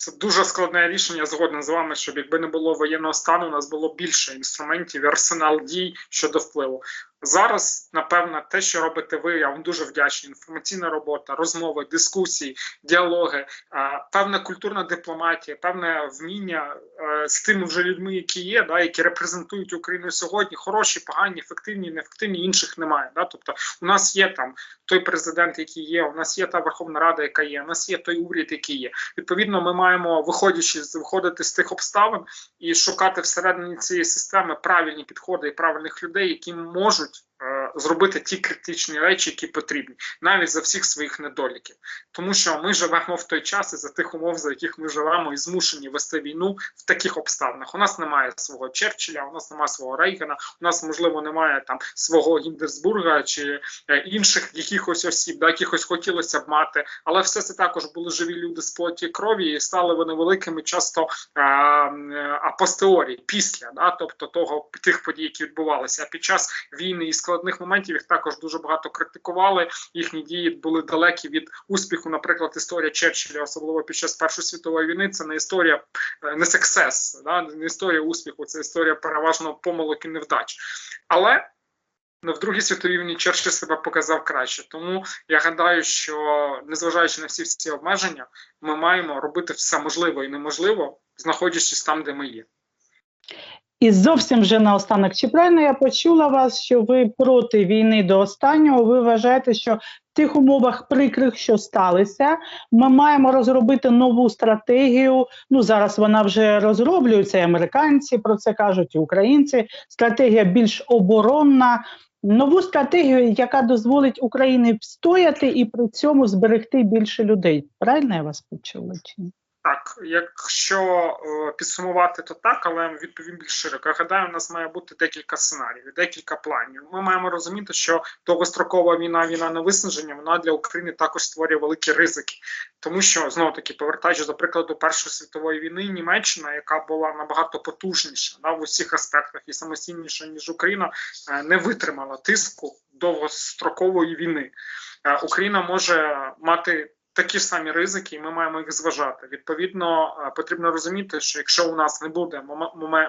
Це дуже складне рішення. згодна з вами, щоб якби не було воєнного стану, у нас було більше інструментів, арсенал дій щодо впливу. Зараз, напевно, те, що робите ви, я вам дуже вдячний. Інформаційна робота, розмови, дискусії, діалоги, певна культурна дипломатія, певне вміння е, з тими вже людьми, які є, да, які репрезентують Україну сьогодні. Хороші, погані, ефективні, неефективні, інших немає. Да? Тобто, у нас є там той президент, який є, у нас є та Верховна Рада, яка є, у нас є той уряд, який є. Відповідно, ми маємо виходячи виходити з тих обставин і шукати всередині цієї системи правильні підходи і правильних людей, які можуть. Uh, Зробити ті критичні речі, які потрібні, навіть за всіх своїх недоліків, тому що ми живемо в той час і за тих умов, за яких ми живемо, і змушені вести війну в таких обставинах. У нас немає свого Черчилля, у нас немає свого Рейгана, у нас можливо немає там свого Гіндерсбурга чи е, інших якихось осіб, да, якихось хотілося б мати, але все це також були живі люди з плоті крові, і стали вони великими часто а, е, апостерорі, після, да, тобто того тих подій, які відбувалися. А під час війни і складних моментів їх також дуже багато критикували. Їхні дії були далекі від успіху. Наприклад, історія Черчилля, особливо під час Першої світової війни, це не історія е, не сексес, да, не історія успіху, це історія переважно помилок і невдач. Але в Другій світовій війні Черчилль себе показав краще. Тому я гадаю, що незважаючи на всі ці обмеження, ми маємо робити все можливе і неможливо, знаходячись там, де ми є. І зовсім вже наостанок, чи правильно я почула вас, що ви проти війни до останнього? Ви вважаєте, що в тих умовах прикрих, що сталися, ми маємо розробити нову стратегію. Ну зараз вона вже розроблюється. і Американці про це кажуть, і українці. Стратегія більш оборонна. Нову стратегію, яка дозволить Україні встояти і при цьому зберегти більше людей. Правильно я вас почула? Чи ні? Так, якщо е, підсумувати, то так, але відповім більш широко. Гадаю, у нас має бути декілька сценаріїв, декілька планів. Ми маємо розуміти, що довгострокова війна, війна на виснаження, вона для України також створює великі ризики, тому що знову таки повертаючись до прикладу Першої світової війни, Німеччина, яка була набагато потужніша да, в усіх аспектах і самостійніша ніж Україна, е, не витримала тиску довгострокової війни. Е, Україна може мати такі ж самі ризики, і ми маємо їх зважати. Відповідно, е, потрібно розуміти, що якщо у нас не буде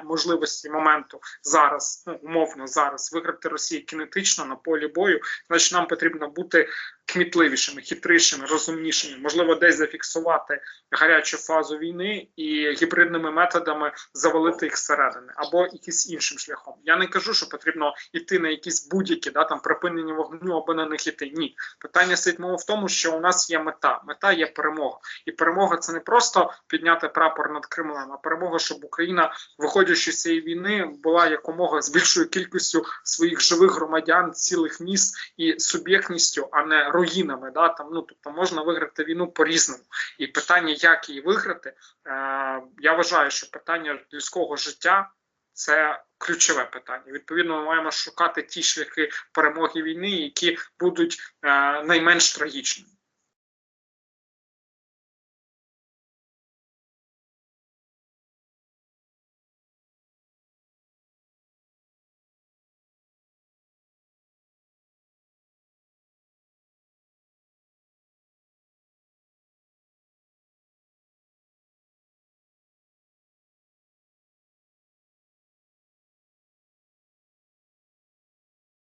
можливості моменту зараз, ну умовно зараз виграти Росії кінетично на полі бою, значить нам потрібно бути кмітливішими, хитрішими, розумнішими, можливо, десь зафіксувати гарячу фазу війни і гібридними методами завалити їх зсередини або якимось іншим шляхом. Я не кажу, що потрібно йти на якісь будь-які да там припинення вогню або на них іти. Ні, питання стоїть мова в тому, що у нас є мета. Мета є перемога, і перемога це не просто підняти прапор над Кремлем, а перемога, щоб Україна, виходячи з цієї війни, була якомога з більшою кількістю своїх живих громадян, цілих міст і суб'єктністю, а не руїнами. Да там ну тобто можна виграти війну по різному. І питання, як її виграти, е, я вважаю, що питання людського життя. Це ключове питання. Відповідно, ми маємо шукати ті шляхи перемоги війни, які будуть е, найменш трагічними.